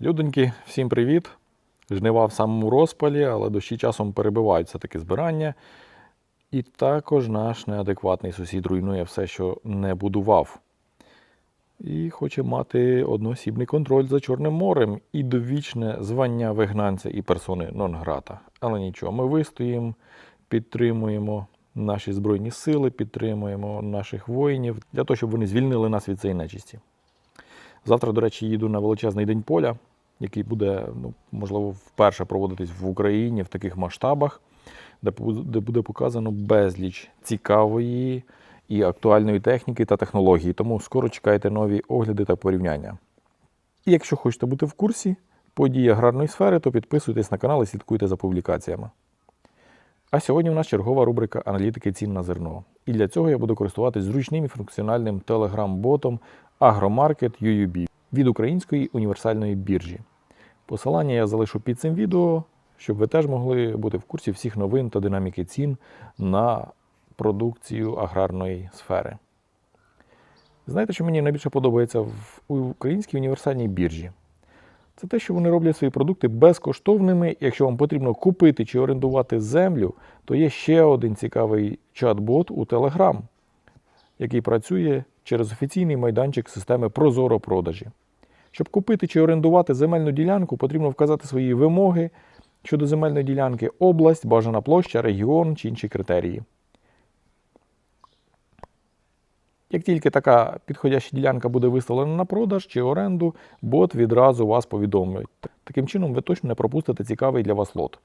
Людоньки, всім привіт! Жнива в самому розпалі, але дощі часом перебивають все-таки збирання. І також наш неадекватний сусід руйнує все, що не будував. І хоче мати одноосібний контроль за Чорним морем і довічне звання вигнанця і персони нон-грата. Але нічого, ми вистоїмо, підтримуємо наші збройні сили, підтримуємо наших воїнів для того, щоб вони звільнили нас від цієї нечисті. Завтра, до речі, їду на величезний день поля, який буде, ну, можливо, вперше проводитись в Україні в таких масштабах, де буде показано безліч цікавої і актуальної техніки та технології. Тому скоро чекайте нові огляди та порівняння. І якщо хочете бути в курсі подій аграрної сфери, то підписуйтесь на канал і слідкуйте за публікаціями. А сьогодні у нас чергова рубрика аналітики цін на зерно. І для цього я буду користуватись зручним і функціональним телеграм-ботом Agromarket UUB від Української універсальної біржі. Посилання я залишу під цим відео, щоб ви теж могли бути в курсі всіх новин та динаміки цін на продукцію аграрної сфери. Знаєте, що мені найбільше подобається в Українській універсальній біржі? Це те, що вони роблять свої продукти безкоштовними. Якщо вам потрібно купити чи орендувати землю, то є ще один цікавий чат-бот у Telegram, який працює через офіційний майданчик системи Прозоро продажі. Щоб купити чи орендувати земельну ділянку, потрібно вказати свої вимоги щодо земельної ділянки, область, бажана площа, регіон чи інші критерії. Як тільки така підходяща ділянка буде виставлена на продаж чи оренду, бот відразу вас повідомить. Таким чином, ви точно не пропустите цікавий для вас лот.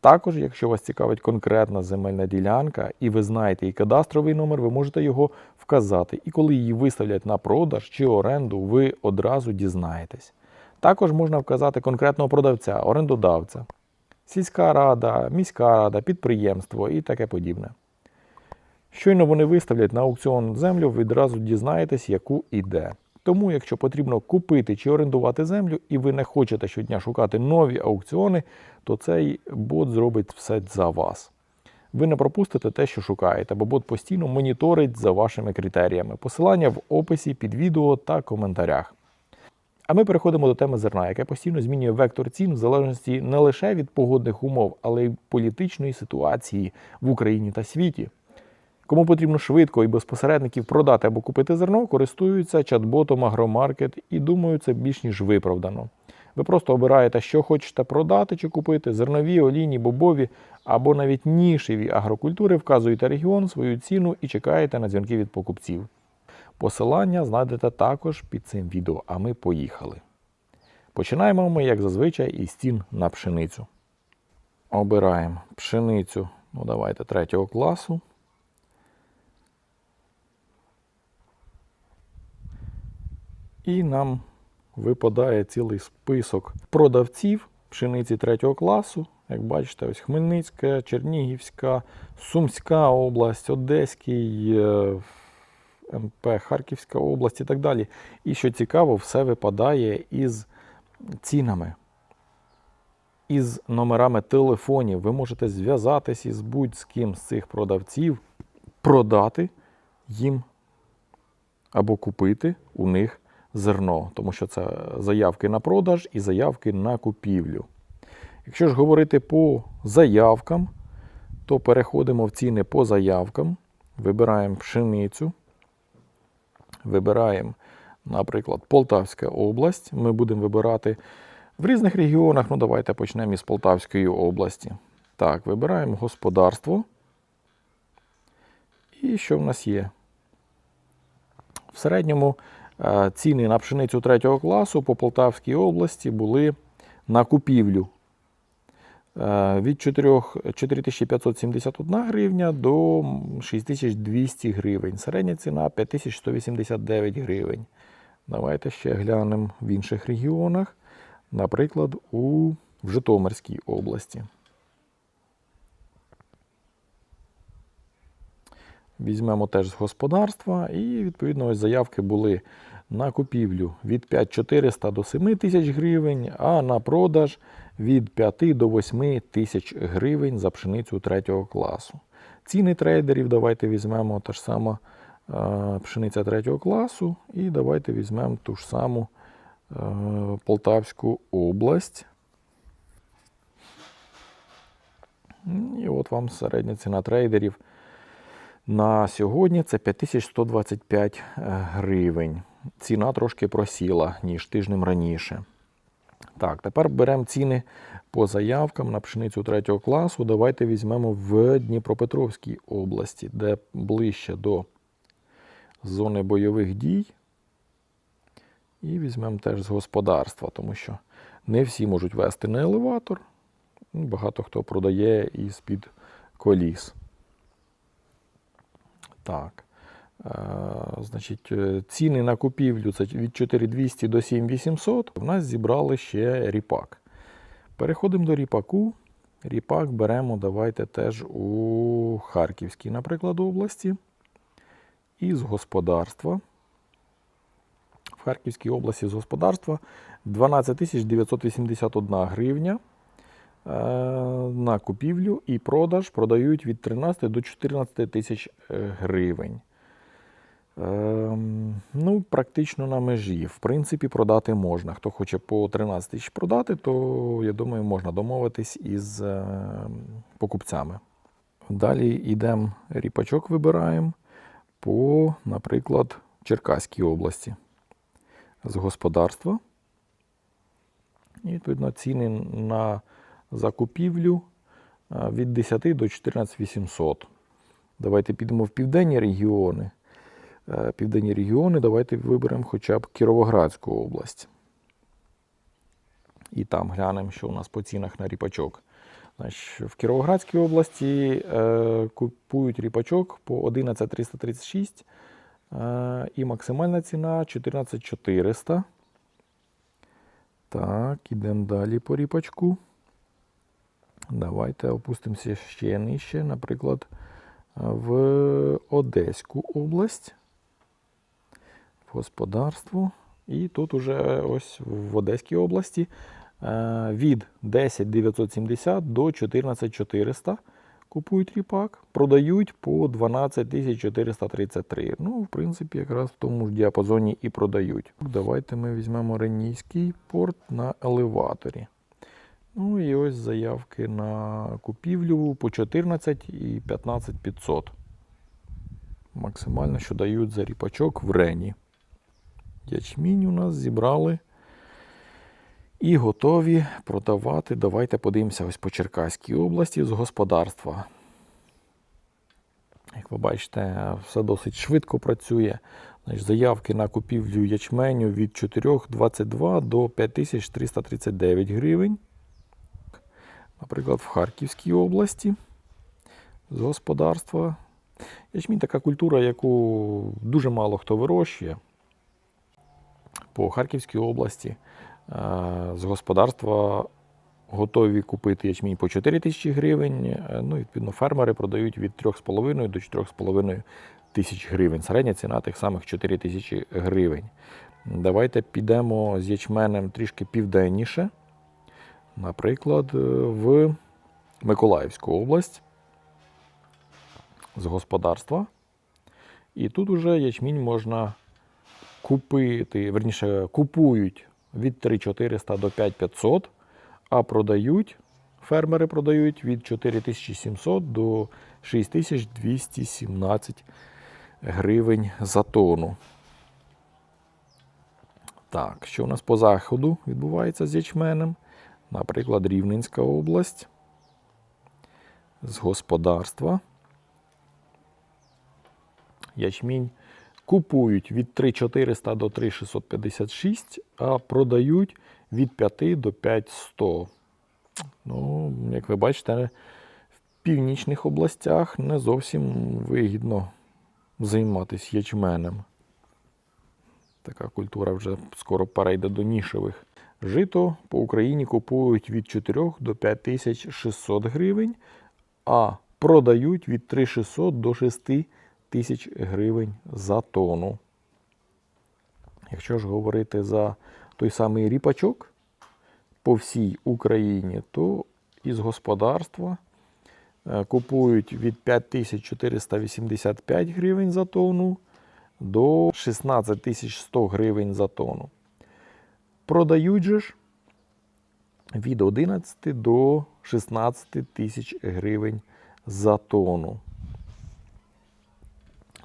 Також, якщо вас цікавить конкретна земельна ділянка і ви знаєте її кадастровий номер, ви можете його вказати. І коли її виставлять на продаж чи оренду, ви одразу дізнаєтесь. Також можна вказати конкретного продавця, орендодавця, сільська рада, міська рада, підприємство і таке подібне. Щойно вони виставлять на аукціон землю, відразу дізнаєтесь, яку іде. Тому, якщо потрібно купити чи орендувати землю, і ви не хочете щодня шукати нові аукціони, то цей бот зробить все за вас. Ви не пропустите те, що шукаєте, бо бот постійно моніторить за вашими критеріями. Посилання в описі під відео та коментарях. А ми переходимо до теми зерна, яке постійно змінює вектор цін в залежності не лише від погодних умов, але й політичної ситуації в Україні та світі. Кому потрібно швидко і без посередників продати або купити зерно, користуються чат-ботом Агромаркет і думаю, це більш ніж виправдано. Ви просто обираєте, що хочете продати чи купити: зернові, олійні, бобові або навіть нішеві агрокультури, вказуєте регіон, свою ціну і чекаєте на дзвінки від покупців. Посилання знайдете також під цим відео, а ми поїхали. Починаємо ми, як зазвичай, із цін на пшеницю. Обираємо пшеницю, ну давайте третього класу. І нам випадає цілий список продавців пшениці третього класу. Як бачите, ось Хмельницька, Чернігівська, Сумська область, Одеський, е, МП, Харківська область і так далі. І що цікаво, все випадає із цінами, із номерами телефонів. Ви можете зв'язатись із будь-з ким з цих продавців, продати їм або купити у них зерно, тому що це заявки на продаж і заявки на купівлю. Якщо ж говорити по заявкам, то переходимо в ціни по заявкам, вибираємо пшеницю, вибираємо, наприклад, Полтавська область. Ми будемо вибирати в різних регіонах. Ну, давайте почнемо із Полтавської області. Так, вибираємо господарство. І що в нас є? В середньому ціни на пшеницю третього класу по Полтавській області були на купівлю е, від 4 4571 гривня до 6200 гривень. Середня ціна 5189 гривень. Давайте ще глянемо в інших регіонах, наприклад, у в Житомирській області. Візьмемо теж з господарства, і відповідно ось заявки були на купівлю від 5400 до 7 тисяч гривень, а на продаж від 5 до 8 тисяч гривень за пшеницю третього класу. Ціни трейдерів давайте візьмемо та ж сама е, пшениця третього класу, і давайте візьмемо ту ж саму е, Полтавську область. І от вам середня ціна трейдерів на сьогодні це 5125 гривень. Ціна трошки просіла, ніж тижнем раніше. Так, тепер беремо ціни по заявкам на пшеницю третього класу. Давайте візьмемо в Дніпропетровській області, де ближче до зони бойових дій. І візьмемо теж з господарства, тому що не всі можуть вести на елеватор. Багато хто продає із під коліс. Так. Е, значить, е, ціни на купівлю це від 4200 до 7800. У нас зібрали ще ріпак. Переходимо до ріпаку. Ріпак беремо, давайте теж у Харківській, наприклад, області. Із господарства. В Харківській області з господарства 12 981 гривня е, на купівлю і продаж продають від 13 до 14 тисяч гривень. Ем, ну, практично на межі. В принципі, продати можна. Хто хоче по 13 тисяч продати, то я думаю, можна домовитись із е, покупцями. Далі йдемо ріпачок вибираємо по, наприклад, Черкаській області з господарства. І, відповідно, ціни на закупівлю е, від 10 до 14 800. Давайте підемо в південні регіони. Е, Південні регіони, давайте виберемо хоча б Кіровоградську область. І там глянемо, що у нас по цінах на ріпачок. В Кіровоградській області е, купують ріпачок по 11336 е, і максимальна ціна 14400. Так, ідемо далі по ріпачку. Давайте опустимося ще нижче, наприклад, в Одеську область. В господарство. І тут уже ось в Одеській області е, від 10 970 до 14 400 купують ріпак, продають по 12 433. Ну, в принципі, якраз в тому ж діапазоні і продають. Давайте ми візьмемо Ренійський порт на елеваторі. Ну і ось заявки на купівлю по 14 і 15 500. Максимально, що дають за ріпачок в Рені. Ячмінь у нас зібрали і готові продавати. Давайте подивимося ось по Черкаській області з господарства. Як ви бачите, все досить швидко працює. Значить, заявки на купівлю ячменю від 4,22 до 5339 гривень. Наприклад, в Харківській області з господарства. Ячмінь така культура, яку дуже мало хто вирощує. По Харківській області е, з господарства готові купити ячмінь по 4 тисячі гривень. Е, Ну, відповідно, фермери продають від 3,5 до 4,5 тисяч гривень. Середня ціна тих самих 4 тисячі гривень. Давайте підемо з ячменем трішки південніше. Наприклад, е, в Миколаївську область з господарства. І тут уже ячмінь можна купити, верніше, купують від 3400 до 5500, а продають, фермери продають від 4700 до 6217 гривень за тонну. Так, що у нас по заходу відбувається з ячменем? Наприклад, Рівненська область з господарства. Ячмінь купують від 3400 до 3656, а продають від 5 до 5100. Ну, як ви бачите, в північних областях не зовсім вигідно займатися ячменем. Така культура вже скоро перейде до нішевих. Жито по Україні купують від 4 до 5600 гривень, а продають від 3600 до 6 тисяч гривень за тонну. Якщо ж говорити за той самий ріпачок по всій Україні, то із господарства е, купують від 5485 гривень за тонну до 16100 гривень за тонну. продають же ж від 11 до 16 тисяч гривень за тонну.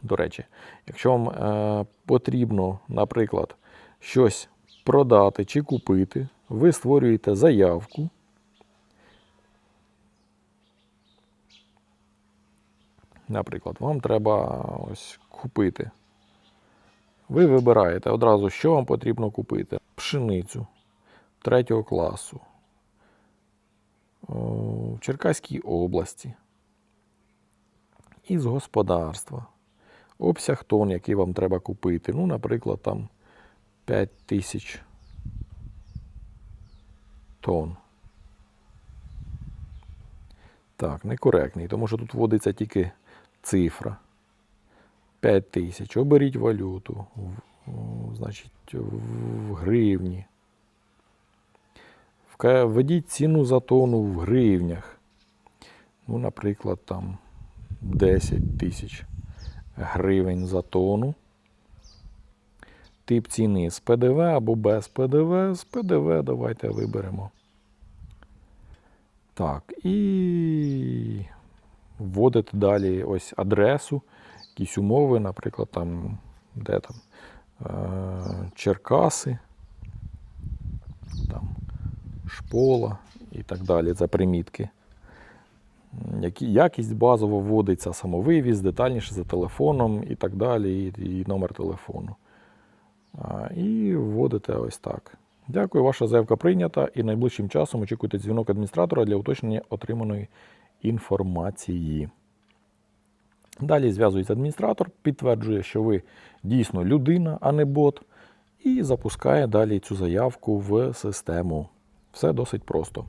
До речі, якщо вам е, потрібно, наприклад, щось продати чи купити, ви створюєте заявку. Наприклад, вам треба ось купити. Ви вибираєте одразу, що вам потрібно купити. Пшеницю третього класу в Черкаській області. Із господарства. Обсяг тонн, який вам треба купити. Ну, наприклад, там 5 тисяч тонн. Так, некоректний, тому що тут вводиться тільки цифра. 5 тисяч. Оберіть валюту. Значить, в гривні. Введіть ціну за тонну в гривнях. Ну, наприклад, там 10 тисяч гривень за тонну. Тип ціни з ПДВ або без ПДВ. З ПДВ давайте виберемо. Так, і вводите далі ось адресу, якісь умови, наприклад, там, де там е- Черкаси, там, шпола і так далі. Це примітки. Якість базово вводиться самовивіз, детальніше за телефоном і так далі, і, номер телефону. І вводите ось так. Дякую, ваша заявка прийнята, і найближчим часом очікуйте дзвінок адміністратора для уточнення отриманої інформації. Далі зв'язується адміністратор, підтверджує, що ви дійсно людина, а не бот, і запускає далі цю заявку в систему. Все досить просто.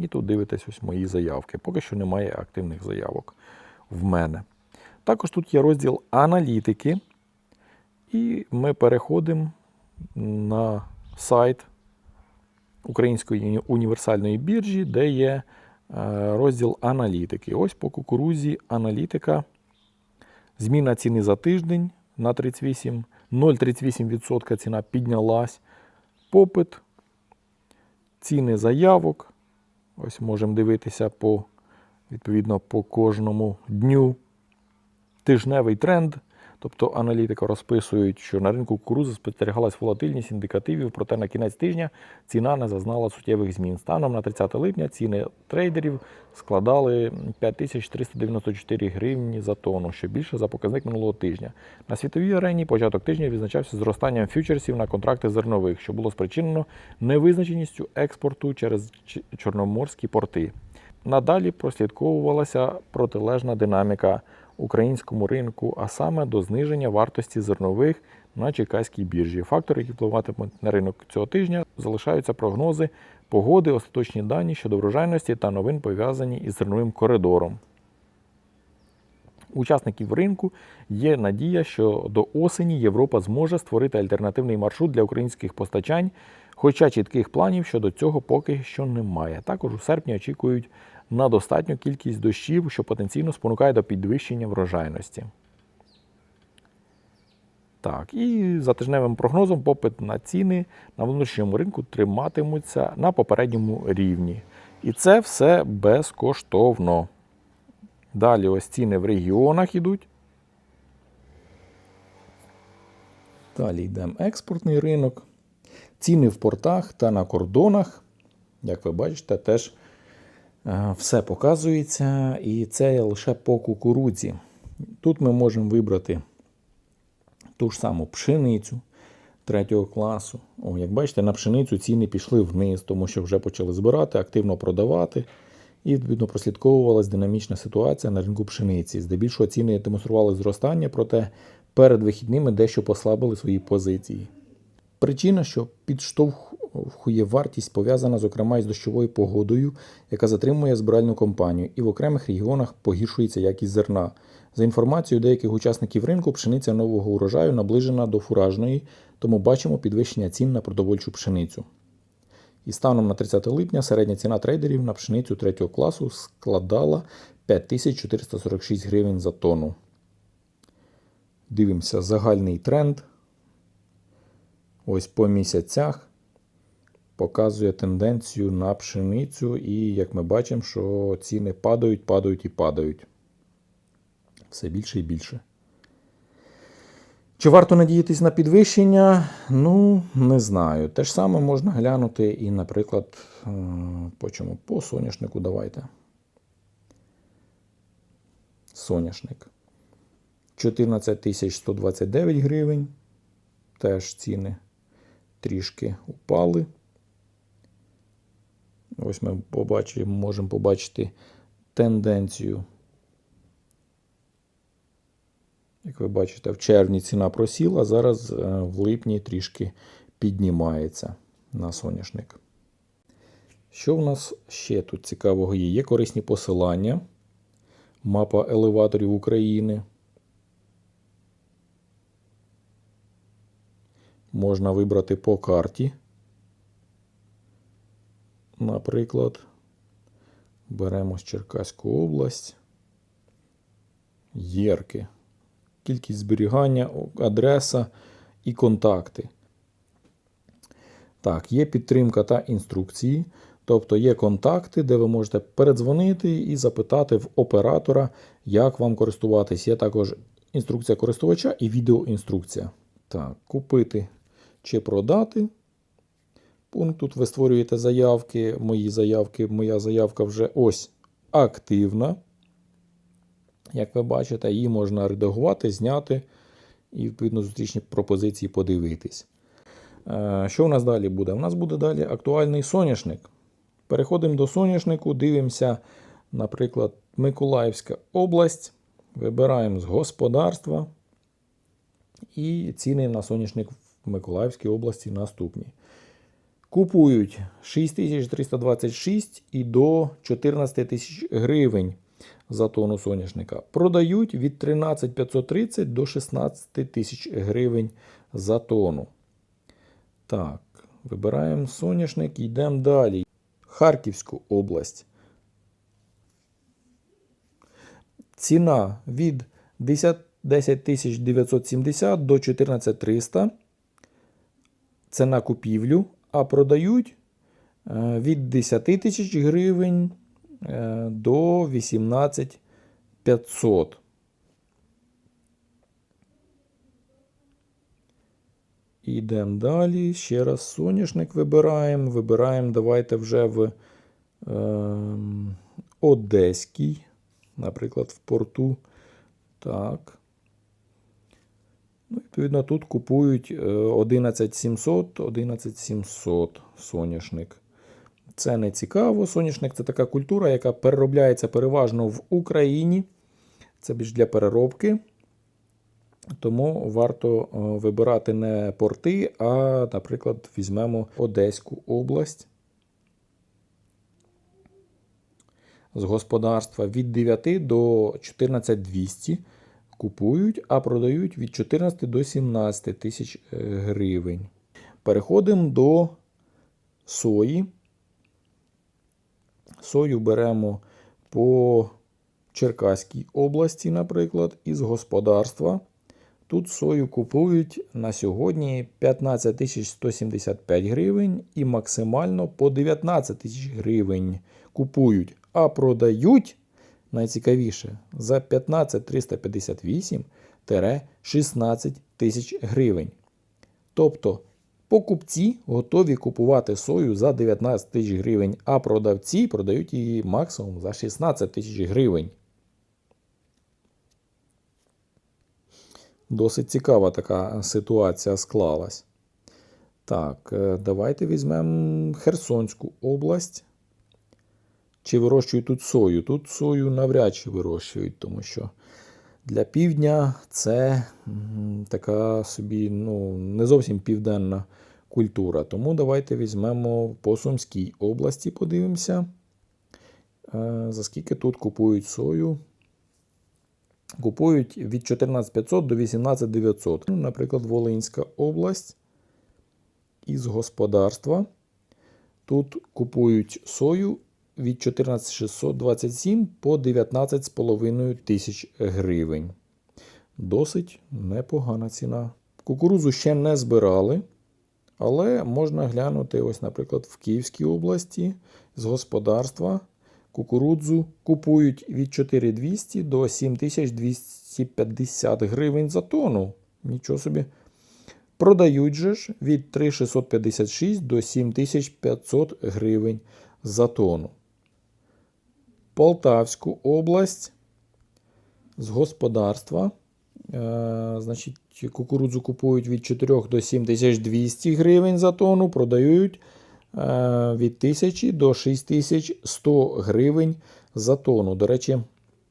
І тут дивитесь ось мої заявки. Поки що немає активних заявок в мене. Також тут є розділ аналітики. І ми переходимо на сайт Української універсальної біржі, де є е, розділ аналітики. Ось по кукурузі аналітика. Зміна ціни за тиждень на 38, 0,38% ціна піднялась. Попит, ціни заявок. Ось можемо дивитися по, відповідно по кожному дню. Тижневий тренд. Тобто аналітика розписують, що на ринку кукурузи спостерігалась волатильність індикативів, проте на кінець тижня ціна не зазнала суттєвих змін. Станом на 30 липня ціни трейдерів складали 5394 гривні за тонну, що більше за показник минулого тижня. На світовій арені початок тижня відзначався зростанням фьючерсів на контракти зернових, що було спричинено невизначеністю експорту через чорноморські порти. Надалі прослідковувалася протилежна динаміка українському ринку, а саме до зниження вартості зернових на Чекаській біржі. Фактори, які впливатимуть на ринок цього тижня, залишаються прогнози погоди, остаточні дані щодо врожайності та новин пов'язані із зерновим коридором. Учасників ринку є надія, що до осені Європа зможе створити альтернативний маршрут для українських постачань, хоча чітких планів щодо цього поки що немає. Також у серпні очікують на достатню кількість дощів, що потенційно спонукає до підвищення врожайності. Так, і за тижневим прогнозом попит на ціни на внутрішньому ринку триматимуться на попередньому рівні. І це все безкоштовно. Далі ось ціни в регіонах ідуть. Далі йдемо експортний ринок. Ціни в портах та на кордонах. Як ви бачите, теж все показується. І це лише по кукурудзі. Тут ми можемо вибрати ту ж саму пшеницю третього класу. О, як бачите, на пшеницю ціни пішли вниз, тому що вже почали збирати, активно продавати. І відповідно прослідковувалась динамічна ситуація на ринку пшениці. Здебільшого ціни демонстрували зростання, проте перед вихідними дещо послабили свої позиції. Причина, що підштовхує вартість, пов'язана зокрема із дощовою погодою, яка затримує збиральну кампанію, і в окремих регіонах погіршується якість зерна. За інформацією деяких учасників ринку, пшениця нового урожаю наближена до фуражної, тому бачимо підвищення цін на продовольчу пшеницю. І станом на 30 липня середня ціна трейдерів на пшеницю третього класу складала 5446 гривень за тонну. Дивимося загальний тренд. ось по місяцях показує тенденцію на пшеницю, і як ми бачимо, що ціни падають, падають і падають. Все більше і більше. Чи варто надіятись на підвищення? Ну, не знаю. Те ж саме можна глянути і, наприклад, е, по чому? По соняшнику давайте. Соняшник. 14 129 гривень. Теж ціни трішки упали. Ось ми побачимо, можемо побачити тенденцію. Як ви бачите, в червні ціна просіла, зараз е, в липні трішки піднімається на соняшник. Що в нас ще тут цікавого є? Є корисні посилання, мапа елеваторів України. Можна вибрати по карті. Наприклад, беремо з Черкаську область. Єрки. Кількість зберігання, адреса і контакти. Так, є підтримка та інструкції. Тобто є контакти, де ви можете передзвонити і запитати в оператора, як вам користуватись. Є також інструкція користувача і відеоінструкція. Так, купити чи продати. Пункт тут ви створюєте заявки. Мої заявки, моя заявка вже ось активна. Як ви бачите, її можна редагувати, зняти і, відповідно, зустрічні пропозиції подивитись. Е, Що у нас далі буде? У нас буде далі актуальний соняшник. Переходимо до соняшнику, дивимося, наприклад, Миколаївська область. Вибираємо з господарства. І ціни на соняшник в Миколаївській області наступні. Купують 6326 і до 14 тисяч гривень за тонну соняшника. Продають від 13530 до 16 тисяч гривень за тонну. Так, вибираємо соняшник і йдемо далі. Харківську область. Ціна від 10 10 970 до 14 300. Це на купівлю, а продають е, від 10 тисяч гривень е, до 18 500. Йдемо далі. Ще раз соняшник вибираємо. Вибираємо, давайте вже в е, Одеський, наприклад, в порту. Так. Ну, Відповідно, тут купують 11700, 11700 соняшник. Це не цікаво. Соняшник це така культура, яка переробляється переважно в Україні. Це більш для переробки. Тому варто вибирати не порти, а, наприклад, візьмемо Одеську область. З господарства від 9 до 14200 купують, а продають від 14 до 17 тисяч гривень. Переходимо до сої. Сою беремо по Черкаській області, наприклад, із господарства. Тут сою купують на сьогодні 15 175 гривень і максимально по 19 тисяч гривень купують, а продають найцікавіше за 15 358 16 тисяч гривень. Тобто покупці готові купувати сою за 19 тисяч гривень, а продавці продають її максимум за 16 тисяч гривень. Досить цікава така ситуація склалась. Так, е, давайте візьмемо Херсонську область. Чи вирощують тут сою? Тут сою навряд чи вирощують, тому що для півдня це така собі ну, не зовсім південна культура. Тому давайте візьмемо по Сумській області, подивимося, е, за скільки тут купують сою. Купують від 14500 до 18900. Ну, Наприклад, Волинська область із господарства. Тут купують сою від 14627 по 19,5 тисяч гривень. Досить непогана ціна. Кукурузу ще не збирали. Але можна глянути, ось, наприклад, в Київській області з господарства кукурудзу купують від 4200 до 7250 гривень за тонну. Нічого собі. Продають же ж від 3656 до 7500 гривень за тонну. Полтавську область з господарства. Е, значить, кукурудзу купують від 4 до 7200 гривень за тонну, продають е, від 1000 до 6100 гривень за тонну. До речі,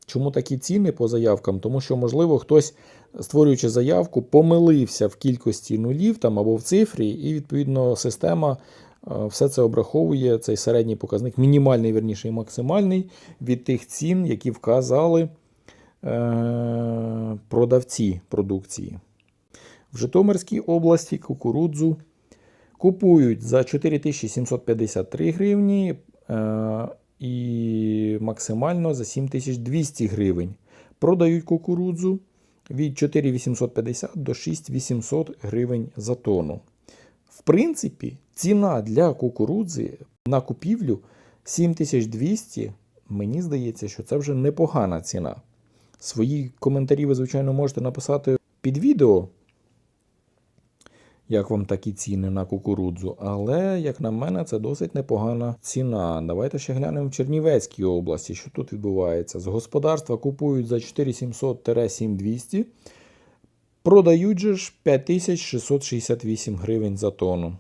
чому такі ціни по заявкам? Тому що, можливо, хтось, створюючи заявку, помилився в кількості нулів там, або в цифрі, і, відповідно, система все це обраховує, цей середній показник, мінімальний, верніше, і максимальний від тих цін, які вказали е, продавці продукції. В Житомирській області кукурудзу купують за 4753 гривні е, і максимально за 7200 гривень. Продають кукурудзу від 4850 до 6800 гривень за тонну. Принципі, ціна для кукурудзи на купівлю 7200, мені здається, що це вже непогана ціна. Свої коментарі ви, звичайно, можете написати під відео, як вам такі ціни на кукурудзу. Але, як на мене, це досить непогана ціна. Давайте ще глянемо в Чернівецькій області, що тут відбувається. З господарства купують за 4700-7200, продають же ж 5668 гривень за тонну.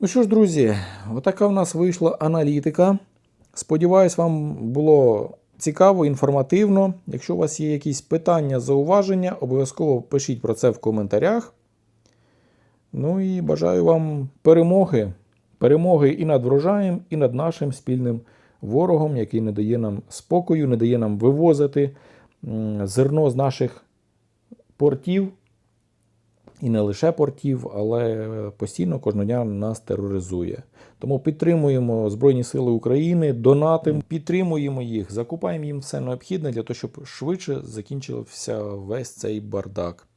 Ну що ж, друзі, отака в нас вийшла аналітика. Сподіваюсь, вам було цікаво, інформативно. Якщо у вас є якісь питання, зауваження, обов'язково пишіть про це в коментарях. Ну і бажаю вам перемоги. Перемоги і над врожаєм, і над нашим спільним ворогом, який не дає нам спокою, не дає нам вивозити зерно з наших портів. І не лише портів, але постійно кожного дня нас тероризує. Тому підтримуємо Збройні Сили України, донатимо, підтримуємо їх, закупаємо їм все необхідне для того, щоб швидше закінчився весь цей бардак.